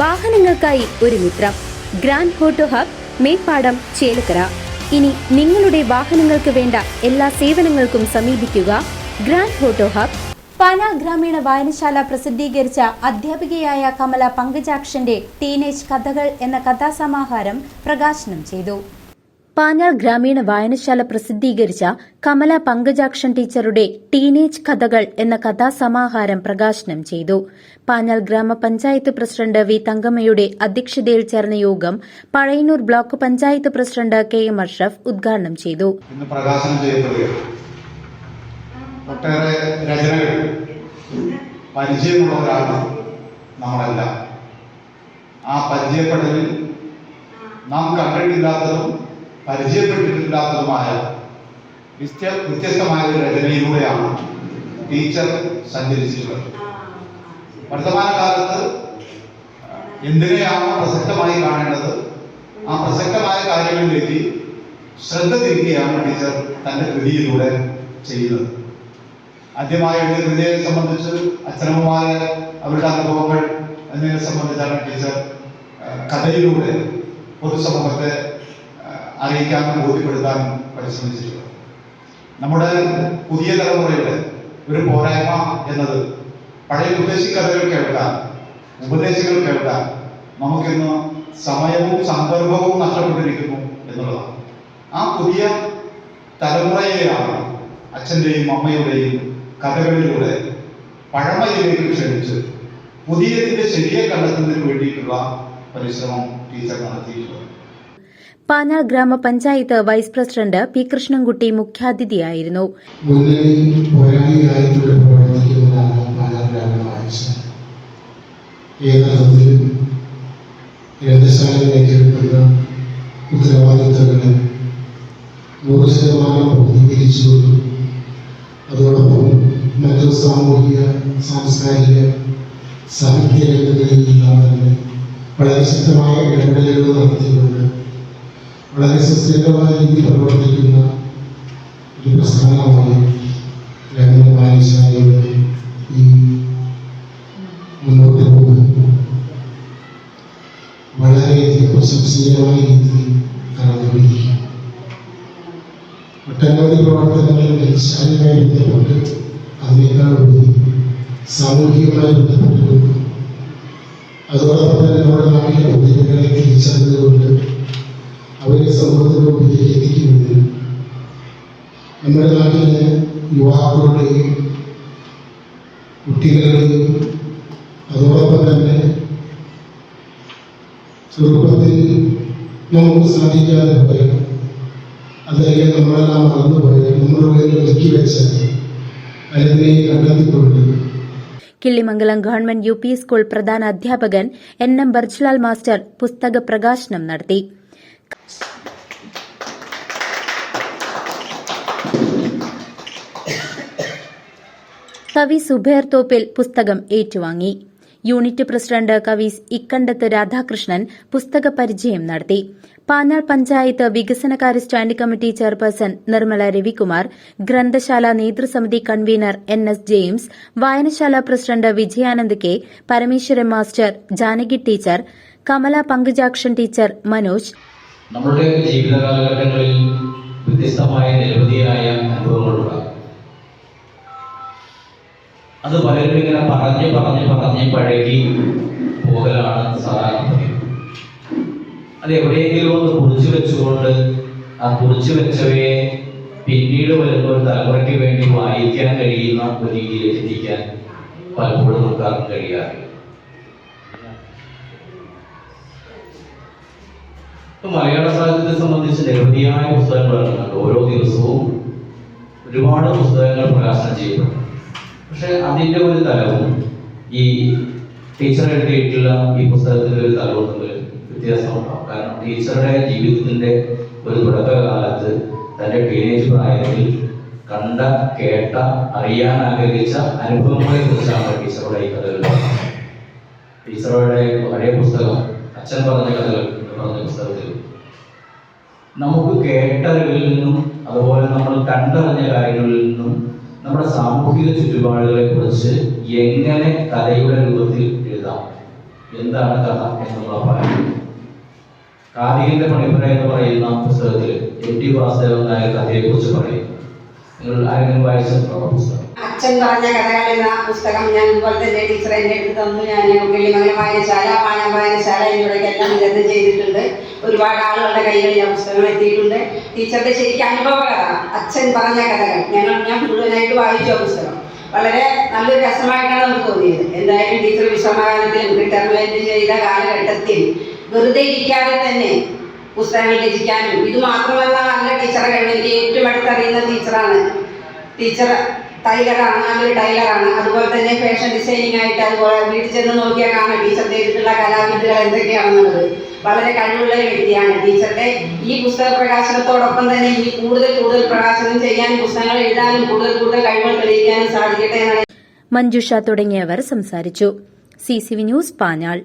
വാഹനങ്ങൾക്കായി ഒരു മിത്രം. Grand photo hub Meppadam Chelakkara. ഇനി നിങ്ങളുടെ വാഹനങ്ങൾക്ക് വേണ്ട എല്ലാ സേവനങ്ങൾക്കും സമീപിക്കുക ഗ്രാൻഡ് ഫോട്ടോ ഹബ്. പാന ഗ്രാമീണ വായനശാല പ്രസിദ്ധീകരിച്ച അധ്യാപികയായ കമല പങ്കജാക്ഷന്റെ ടീനേജ് കഥകൾ എന്ന കഥാസമാഹാരം പ്രകാശനം ചെയ്തു. പാഞ്ഞാൾ ഗ്രാമീണ വായനശാല പ്രസിദ്ധീകരിച്ച കമല പങ്കജാക്ഷൻ ടീച്ചറുടെ ടീനേജ് കഥകൾ എന്ന കഥാസമാഹാരം പ്രകാശനം ചെയ്തു. പാഞ്ഞാൾ ഗ്രാമപഞ്ചായത്ത് പ്രസിഡന്റ് വി തങ്കമ്മയുടെ അധ്യക്ഷതയിൽ ചേർന്ന യോഗം Pazhayannur block panchayat president K M Ashraf ഉദ്ഘാടനം ചെയ്തു. ആ പരിചയപ്പെടലിൽ നാം കണ്ടിട്ടില്ലാത്തതും പരിചയപ്പെട്ടിട്ടില്ലാത്തതുമായ വ്യത്യ വ്യത്യസ്തമായ ഒരു രചനയിലൂടെയാണ് ടീച്ചർ സഞ്ചരിച്ചിട്ടുള്ളത്. വർത്തമാനകാലത്ത് എന്തിനെയാണോ പ്രസക്തമായി കാണേണ്ടത്? ആ പ്രസക്തമായ കാര്യങ്ങളിലേക്ക് ശ്രദ്ധ തിരിക്കുകയാണ് ടീച്ചർ തന്റെ കൃതിയിലൂടെ ചെയ്യുന്നത്. ആദ്യമായി എഴുതിയ കൃതിയെ സംബന്ധിച്ച് അച്ഛനമ്മമാരെ അവരുടെ അനുഭവങ്ങൾ എന്നിവയെ സംബന്ധിച്ചാണ് ടീച്ചർ കഥയിലൂടെ പൊതുസമൂഹത്തെ അറിയിക്കാനും ബോധ്യപ്പെടുത്താനും പരിശ്രമിച്ചിട്ടുള്ളത് നമ്മുടെ പുതിയ തലമുറയുടെ ഒരു പോരായ്മ എന്നത് പഴയ ഉപദേശി കഥകൾ കേൾക്കാൻ ഉപദേശികൾ കേൾക്കാൻ നമുക്കിന്ന് സമയവും സന്ദർഭവും നഷ്ടപ്പെട്ടിരിക്കുന്നു എന്നുള്ളതാണ്. ആ പുതിയ തലമുറയെയാണ് അച്ഛന്റെയും അമ്മയുടെയും കഥകളിലൂടെ പഴമയിലേക്ക് ക്ഷണിച്ച് പുതിയതിന്റെ ശരിയെ കണ്ടെത്തുന്നതിന് വേണ്ടിയിട്ടുള്ള പരിശ്രമം ടീച്ചർ നടത്തിയിട്ടുള്ളത്. പാഞ്ഞാൾ ഗ്രാമപഞ്ചായത്ത് വൈസ് പ്രസിഡന്റ് പി കൃഷ്ണൻകുട്ടി മുഖ്യാതിഥിയായിരുന്നു. സാഹിത്യ രംഗങ്ങളിൽ തന്നെ വളരെ ശക്തമായ ഇടപെടലുകൾ നടത്തിക്കൊണ്ട് വളരെ സുസ്ഥിരമായ രീതിയിൽ പ്രവർത്തിക്കുന്ന ഒരു പ്രസ്ഥാനമാണ് ഗ്രാമീണ വായനശാലയുടെ ഈ മുന്നോട്ട് പോകുന്നത്. വളരെയധികം സുസ്ഥിരമായ രീതിയിൽ കടന്നുപിടിക്കുക ഒട്ടനവധി പ്രവർത്തനങ്ങൾ ശാരീരികമായി ബന്ധപ്പെട്ട് അതിനേക്കാൾ ഉപരി സാമൂഹികമായി ബന്ധപ്പെട്ടുകൊണ്ട് അതോടൊപ്പം തന്നെ നമ്മുടെ നാട്ടിലെ പൊതുജനങ്ങളെ തിരിച്ചറിഞ്ഞുകൊണ്ട് അവരെ സമൂഹത്തിന് മുമ്പിലേക്ക് എത്തിക്കുന്നതിന് നമ്മുടെ നാട്ടിലെ യുവാക്കളുടെയും കുട്ടികളുടെയും അതോടൊപ്പം തന്നെ ചെറുപ്പത്തിൽ നമുക്ക് സാധിക്കാതെ പോയ. അതല്ലെങ്കിൽ നമ്മളെല്ലാം മറന്നുപോയ നമ്മുടെ പേരിൽ ഒതുക്കി വെച്ച അതിനെ കണ്ടെത്തിക്കൊണ്ട്. Killimangalam government U P school പ്രധാന അധ്യാപകൻ എൻ എം ബർജ്ലാൽ മാസ്റ്റർ പുസ്തക പ്രകാശനം നടത്തി. കവി സുബേർ തോപ്പിൽ പുസ്തകം ഏറ്റുവാങ്ങി. യൂണിറ്റ് പ്രസിഡന്റ് കവി ഇക്കണ്ടത്ത് രാധാകൃഷ്ണൻ പുസ്തക പരിചയം നടത്തി. പാഞ്ഞാൾ പഞ്ചായത്ത് വികസനകാര്യ standing committee chairperson Nirmala Ravikumar ഗ്രന്ഥശാല നേതൃസമിതി കൺവീനർ എൻ എസ് ജെയിംസ് വായനശാല president Vijayanand K Parameswaran master Janaki teacher Kamala Pankajakshan teacher Manoj. നമ്മുടെ ജീവിത കാലഘട്ടങ്ങളിൽ വ്യത്യസ്തമായ നിരവധിയായ അനുഭവങ്ങളുണ്ടാകും. അത് പലരും ഇങ്ങനെ പറഞ്ഞ് പറഞ്ഞ് പറഞ്ഞ് പഴകി പോകലാണ് സാധാരണ അത് എവിടെയെങ്കിലും ഒന്ന് കുറിച്ചു വെച്ചുകൊണ്ട് ആ കുറിച്ചു വെച്ചവയെ പിന്നീട് ഒരു തലമുറയ്ക്ക് വേണ്ടി വായിക്കാൻ കഴിയുന്ന ഒരു രീതിയിൽ എത്തിക്കാൻ പലപ്പോഴും നമുക്ക് ആർക്കും കഴിയാറില്ല മലയാള സാഹിത്യത്തെ സംബന്ധിച്ച് നിരവധിയായ പുസ്തകങ്ങൾ ഇറങ്ങുന്നുണ്ട്. ഓരോ ദിവസവും ഒരുപാട് പുസ്തകങ്ങൾ പ്രകാശനം ചെയ്യപ്പെടും പക്ഷെ അതിന്റെ ഒരു തലവും ഈ ടീച്ചർ എഴുതിയിട്ടുള്ള ഈ പുസ്തകത്തിന്റെ ഒരു തലവും തമ്മിൽ വ്യത്യാസമുണ്ടാവും കാരണം ടീച്ചറുടെ ജീവിതത്തിന്റെ ഒരു തുടക്കകാലത്ത് തന്റെ ടീനേജ് പ്രായത്തിൽ കണ്ട കേട്ട അറിയാൻ ആഗ്രഹിച്ച അനുഭവങ്ങളെ കുറിച്ചാണ് ടീച്ചറുടെ ഈ കഥകൾ. ടീച്ചറുടെ പഴയ പുസ്തകം അച്ഛൻ പറഞ്ഞ കഥകൾ എന്ന് പറഞ്ഞ പുസ്തകത്തിൽ. നമുക്ക് കേട്ടറിവിൽ നിന്നും അതുപോലെ നമ്മൾ കണ്ടറിഞ്ഞ കാര്യങ്ങളിൽ നിന്നും നമ്മുടെ സാമൂഹിക ചുറ്റുപാടുകളെ കുറിച്ച് എങ്ങനെ കഥയുടെ രൂപത്തിൽ എഴുതാം? എന്താണ് കഥ എന്നുള്ള പറയാം. കാതികന്റെ പണിപ്പുര എന്ന് പറയുന്ന പുസ്തകത്തിൽ എം ടി വാസുദേവൻ നായർ കഥയെക്കുറിച്ച് പറയും. നിങ്ങൾ ആരെങ്കിലും വായിച്ചിട്ടുണ്ടോ പുസ്തകം? അച്ഛൻ പറഞ്ഞ കഥകൾ എന്ന പുസ്തകം ഞാൻ ഇതുപോലെ തന്നെ ടീച്ചർ എന്റെ അടുത്ത് തന്നു. ഞാൻ കിള്ളിമംഗലം വായനശാല പാനം വായനശാല എന്നിവിടേക്കെല്ലാം വിതരണം ചെയ്തിട്ടുണ്ട്. ഒരുപാട് ആളുകളുടെ കൈകളിൽ ആ പുസ്തകങ്ങൾ എത്തിയിട്ടുണ്ട്. ടീച്ചറുടെ ശരിക്കും അനുഭവ കഥ അച്ഛൻ പറഞ്ഞ കഥകൾ. ഞങ്ങൾ ഞാൻ മുഴുവനായിട്ട് വായിച്ചു ആ പുസ്തകം. വളരെ നല്ലൊരു രസമായിട്ടാണ് നമുക്ക് തോന്നിയത്. എന്തായാലും ടീച്ചർ വിശ്രമകാലത്തിൽ റിട്ടയർമെന്റ് ചെയ്ത കാലഘട്ടത്തിൽ വെറുതെ ഇരിക്കാതെ തന്നെ പുസ്തകങ്ങൾ രചിക്കാനും ഇത് മാത്രമല്ല നല്ല ടീച്ചറെ എനിക്ക് ഏറ്റവും അടുത്തറിയുന്ന ടീച്ചറാണ് ടീച്ചർ ടൈലറാണ് നല്ലൊരു ടൈലറാണ്. അതുപോലെ തന്നെ ഫാഷൻ ഡിസൈനിങ് ആയിട്ട് അതുപോലെ വീട്ടിൽ ചെന്ന് നോക്കിയാൽ കാണാം ടീച്ചർ ചെയ്തിട്ടുള്ള കലാവിദ്യകൾ എന്തൊക്കെയാണെന്നുള്ളത്. വളരെ കഴിവുള്ള വ്യക്തിയാണ് ടീച്ചറുടെ ഈ പുസ്തക പ്രകാശനത്തോടൊപ്പം തന്നെ ഈ കൂടുതൽ കൂടുതൽ പ്രകാശനം ചെയ്യാൻ പുസ്തകങ്ങൾ എഴുതാനും കൂടുതൽ കൂടുതൽ കഴിവുകൾ തെളിയിക്കാനും സാധിക്കട്ടെ എന്നാണ് മഞ്ജുഷ തുടങ്ങിയവർ സംസാരിച്ചു. C C V news Panjal.